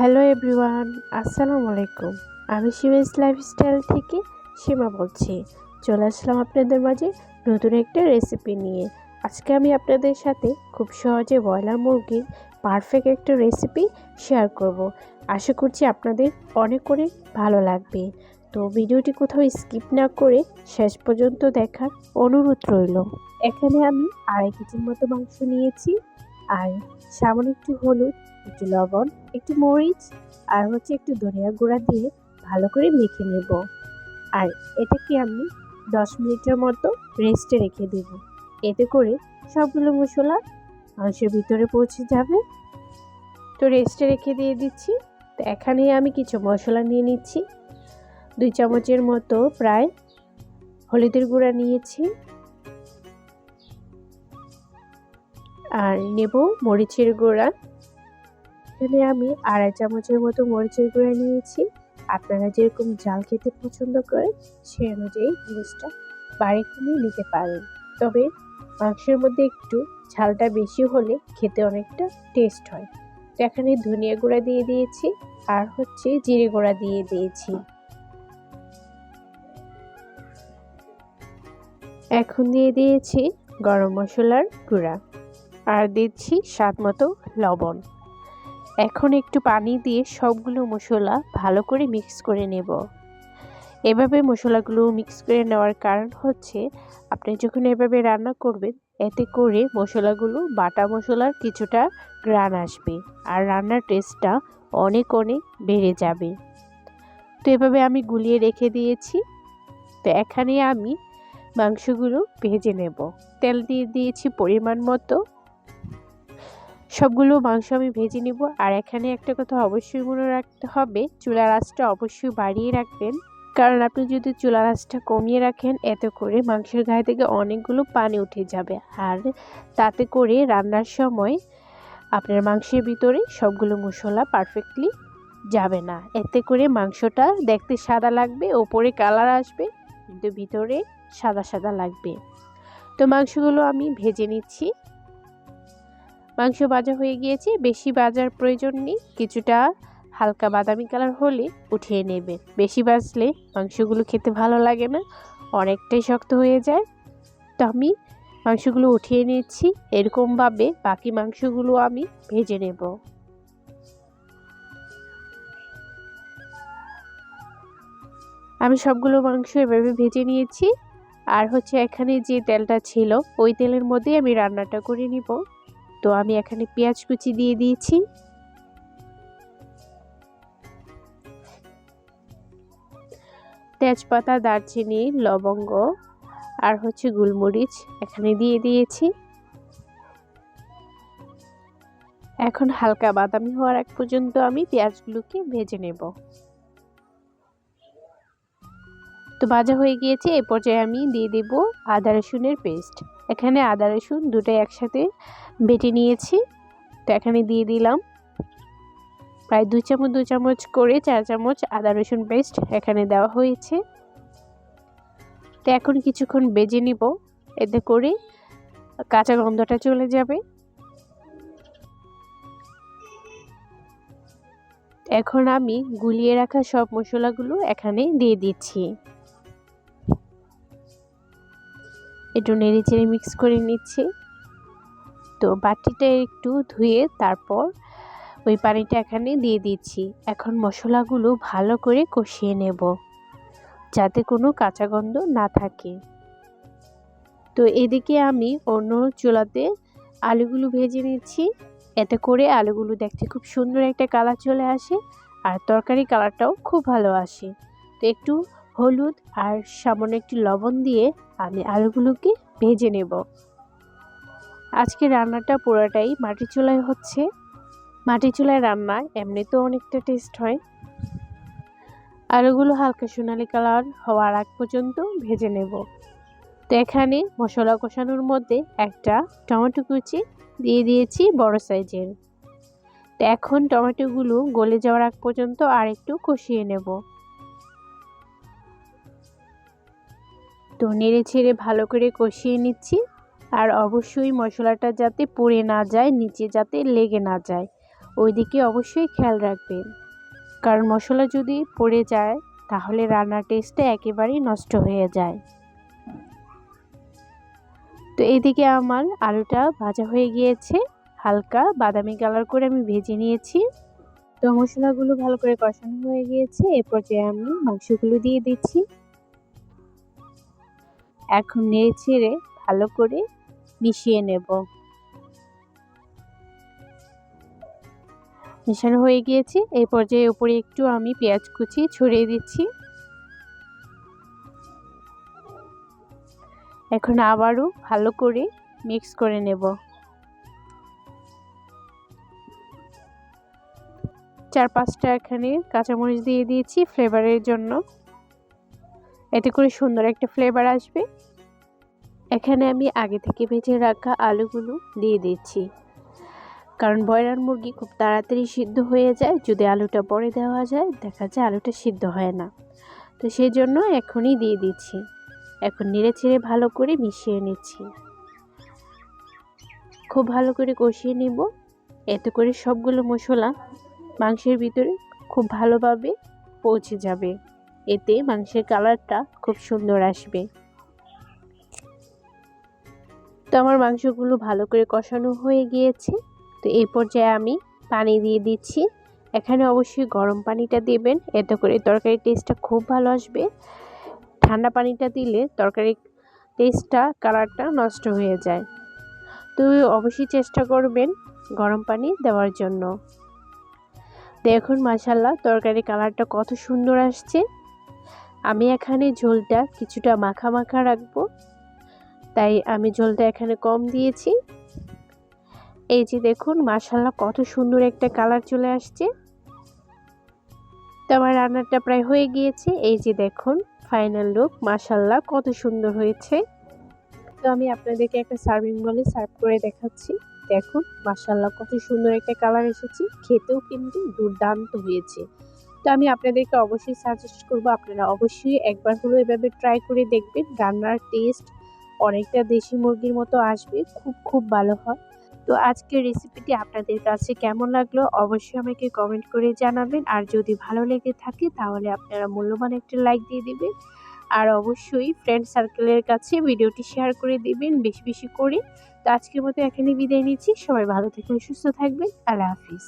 Hello everyone, আসসালামু আলাইকুম। আমি সিমেজ লাইফস্টাইল থেকে সীমা বলছি। চলে আসলাম আপনাদের মাঝে নতুন একটা রেসিপি নিয়ে। আজকে আমি আপনাদের সাথে খুব সহজে ব্রয়লার মুরগির পারফেক্ট একটা রেসিপি শেয়ার করব। আশা করছি আপনাদের অনেক করে ভালো লাগবে। তো ভিডিওটি কোথাও স্কিপ না করে শেষ পর্যন্ত দেখার অনুরোধ রইল। এখানে আমি আড়াই কেজির মতো মাংস নিয়েছি আর সামান্য একটু হলুদ একটু লবণ, একটু মরিচ, আর হচ্ছে একটু ধনিয়া গুঁড়া দিয়ে ভালো করে মেখে নেব। আর এটাকে আমি দশ মিনিটের মতো রেস্টে রেখে দেব। এতে করে সবগুলো মশলা মাংসের ভিতরে পৌঁছে যাবে। তো রেস্টে রেখে দিয়ে দিচ্ছি। তো এখানে আমি কিছু মশলা নিয়ে নিচ্ছি। দুই চামচের মতো প্রায় হলুদের গুঁড়া নিয়েছি। আর নেব মরিচের গুঁড়া। এখানে আমি আড়াই চামচের মতো মরিচের গুঁড়া নিয়েছি। আপনারা যেরকম জাল খেতে পছন্দ করেন, সে অনুযায়ী জিনিসটা বাড়ি কমিয়ে নিতে পারেন। তবে মাংসের মধ্যে একটু ঝালটা বেশি হলে খেতে অনেকটা টেস্ট হয়। তো এখানে ধনিয়া গুঁড়া দিয়ে দিয়েছি আর হচ্ছে জিরে গুঁড়া দিয়ে দিয়েছি। এখন দিয়ে দিয়েছি গরম মশলার গুঁড়া। আর দিচ্ছি স্বাদ মতো লবণ। এখন একটু পানি দিয়ে সবগুলো মশলা ভালো করে মিক্স করে নেব। এভাবে মশলাগুলো মিক্স করে নেওয়ার কারণ হচ্ছে, আপনি যখন এভাবে রান্না করবেন, এতে করে মশলাগুলো বাটা মশলার কিছুটা গ্রান আসবে আর রান্নার টেস্টটা অনেক অনেক বেড়ে যাবে। তো এভাবে আমি গুলিয়ে রেখে দিয়েছি। তো এখানে আমি মাংসগুলো ভেজে নেব। তেল দিয়ে দিয়েছি পরিমাণ মতো। সবগুলো মাংস আমি ভেজে নিব। আর এখানে একটা কথা অবশ্যই মনে রাখতে হবে চুলার আঁচটা অবশ্যই বাড়িয়ে রাখবেন। কারণ আপনি যদি চুলার আঁচটা কমিয়ে রাখেন, এতে করে মাংসের গায়ে থেকে অনেকগুলো পানি উঠে যাবে। আর তাতে করে রান্নার সময় আপনার মাংসের ভিতরে সবগুলো মশলা পারফেক্টলি যাবে না। এতে করে মাংসটা দেখতে সাদা লাগবে, ওপরে কালার আসবে, কিন্তু ভিতরে সাদা সাদা লাগবে। তো মাংসগুলো আমি ভেজে নিচ্ছি। মাংস ভাজা হয়ে গিয়েছে, বেশি ভাজার প্রয়োজন নেই, কিছুটা হালকা বাদামি কালার হলে উঠিয়ে নেবে। বেশি ভাজলে মাংসগুলো খেতে ভালো লাগে না, অনেকটাই শক্ত হয়ে যায়। তো আমি মাংসগুলো উঠিয়ে নিচ্ছি, এরকমভাবে বাকি মাংসগুলো আমি ভেজে নেব। আমি সবগুলো মাংস এভাবে ভেজে নিয়েছি, আর হচ্ছে এখানে যে তেলটা ছিল, ওই তেলের মধ্যেই আমি রান্নাটা করে নিব। তো আমি এখানে পেঁয়াজ কুচি দিয়ে দিয়েছি। তেজপাতা, দারচিনি, লবঙ্গ আর হচ্ছে গোলমরিচ এখানে দিয়ে দিয়েছি। এখন হালকা বাদামি হওয়ার এক পর্যন্ত আমি পেঁয়াজগুলোকে ভেজে নেব। তো ভাজা হয়ে গিয়েছে, এ পর্যায়ে আমি দিয়ে দেব আদা রসুনের পেস্ট। এখানে আদা রসুন দুটোই একসাথে বেটে নিয়েছি, তো এখানে দিয়ে দিলাম প্রায় দু চামচ দু চামচ করে চার চামচ আদা রসুন পেস্ট এখানে দেওয়া হয়েছে। তো এখন কিছুক্ষণ বেজে নিব, এতে করে কাঁচা গন্ধটা চলে যাবে। এখন আমি গুলিয়ে রাখা সব মশলাগুলো এখানে দিয়ে দিচ্ছি। একটু নেড়ে চেড়ে মিক্স করে নিচ্ছি। তো বাটিটা একটু ধুয়ে তারপর ওই পানিটা এখানে দিয়ে দিচ্ছি। এখন মশলাগুলো ভালো করে কষিয়ে নেব, যাতে কোনো কাঁচা গন্ধ না থাকে। তো এদিকে আমি অন্য চুলাতে আলুগুলো ভেজে নিচ্ছি। এতে করে আলুগুলো দেখতে খুব সুন্দর একটা কালার চলে আসে, আর তরকারি কালারটাও খুব ভালো আসে। তো একটু হলুদ আর সামান্য একটু লবণ দিয়ে আমি আলুগুলোকে ভেজে নেব। আজকে রান্নাটা পুরোটাই মাটি চুলায় হচ্ছে। মাটি চুলায় রান্না এমনিতেও অনেকটা টেস্ট হয়। আলুগুলো হালকা সোনালি কালার হওয়ার আগ পর্যন্ত ভেজে নেব। তো এখানে মশলা কষানোর মধ্যে একটা টমেটো কুচি দিয়ে দিয়েছি বড় সাইজের। তো এখন টমেটোগুলো গলে যাওয়ার আগ পর্যন্ত আর একটু কষিয়ে নেব। নেড়ে ছেড়ে ভালো করে কষিয়ে নিচ্ছি। আর অবশ্যই মশলাটা যাতে পড়ে না যায়, নিচে যাতে লেগে না যায়, ওইদিকে অবশ্যই খেয়াল রাখবেন। কারণ মশলা যদি পড়ে যায়, তাহলে রান্নার টেস্টটা একেবারেই নষ্ট হয়ে যায়। তো এদিকে আমার আলুটা ভাজা হয়ে গিয়েছে। হালকা বাদামি কালার করে আমি ভেজে নিয়েছি। তো মশলাগুলো ভালো করে কষানো হয়ে গিয়েছে। এরপর যে আমি মাংসগুলো দিয়ে দিচ্ছি। এখন নেড়ে ছেড়ে ভালো করে মিশিয়ে নেব। মেশানো হয়ে গিয়েছে। এই পর্যায়ে উপরে একটু আমি পেঁয়াজ কুচি ছড়িয়ে দিচ্ছি। এখন আবারও ভালো করে মিক্স করে নেব। চার পাঁচটা এখানে কাঁচামরিচ দিয়ে দিয়েছি ফ্লেভারের জন্য। এতে করে সুন্দর একটা ফ্লেভার আসবে। এখানে আমি আগে থেকে ভেজে রাখা আলুগুলো দিয়ে দিচ্ছি। কারণ ব্রয়লার মুরগি খুব তাড়াতাড়ি সিদ্ধ হয়ে যায়, যদি আলুটা পরে দেওয়া যায়, দেখা যায় আলুটা সিদ্ধ হয় না। তো সেই জন্য এখনই দিয়ে দিচ্ছি। এখন নেড়ে ছেড়ে ভালো করে মিশিয়ে নিচ্ছি। খুব ভালো করে কষিয়ে নিব। এতে করে সবগুলো মশলা মাংসের ভিতরে খুব ভালোভাবে পৌঁছে যাবে। এতে মাংসের কালারটা খুব সুন্দর আসবে। তো আমার মাংসগুলো ভালো করে কষানো হয়ে গিয়েছে। তো এই পর্যায়ে আমি পানি দিয়ে দিচ্ছি। এখানে অবশ্যই গরম পানিটা দেবেন। এতে করে তরকারির টেস্টটা খুব ভালো আসবে। ঠান্ডা পানিটা দিলে তরকারির টেস্টটা কালারটা নষ্ট হয়ে যায়। তো অবশ্যই চেষ্টা করবেন গরম পানি দেওয়ার জন্য। দেখুন মাসাল্লাহ তরকারি কালারটা কত সুন্দর আসছে। আমি এখানে ঝোলটা কিছুটা মাখা মাখা রাখব। তাই আমি ঝোলটা এখানে কম দিয়েছি। এই যে দেখুন মাসাল্লাহ কত সুন্দর একটা কালার চলে আসছে। তো আমার রান্নাটা প্রায় হয়ে গিয়েছে। এই যে দেখুন ফাইনাল লুক মাসাল্লাহ কত সুন্দর হয়েছে। তো আমি আপনাদেরকে একটা সার্ভিং বলে সার্ভ করে দেখাচ্ছি। দেখুন মাসাল্লাহ কত সুন্দর একটা কালার এসেছে। খেতেও কিন্তু দুর্দান্ত হয়েছে। আমি আপনাদেরকে অবশ্যই সাজেস্ট করব। আপনারা অবশ্যই একবার হলো এভাবে ট্রাই করে দেখবেন। রান্নার টেস্ট অনেকটা দেশি মুরগির মতো আসবে। খুব খুব ভালো হয়। তো আজকের রেসিপিটি আপনাদের কাছে কেমন লাগল অবশ্যই আমাকে কমেন্ট করে জানাবেন। আর যদি ভালো লেগে থাকে তাহলে আপনারা মূল্যবান একটা লাইক দিয়ে দেবেন। আর অবশ্যই ফ্রেন্ড সার্কেলের কাছে ভিডিওটি শেয়ার করে দিবেন বেশি বেশি করে। তো আজকের মতো এখানে বিদায় নিচ্ছি। সবাই ভালো থাকবেন, সুস্থ থাকবেন। আল্লাহ হাফিজ।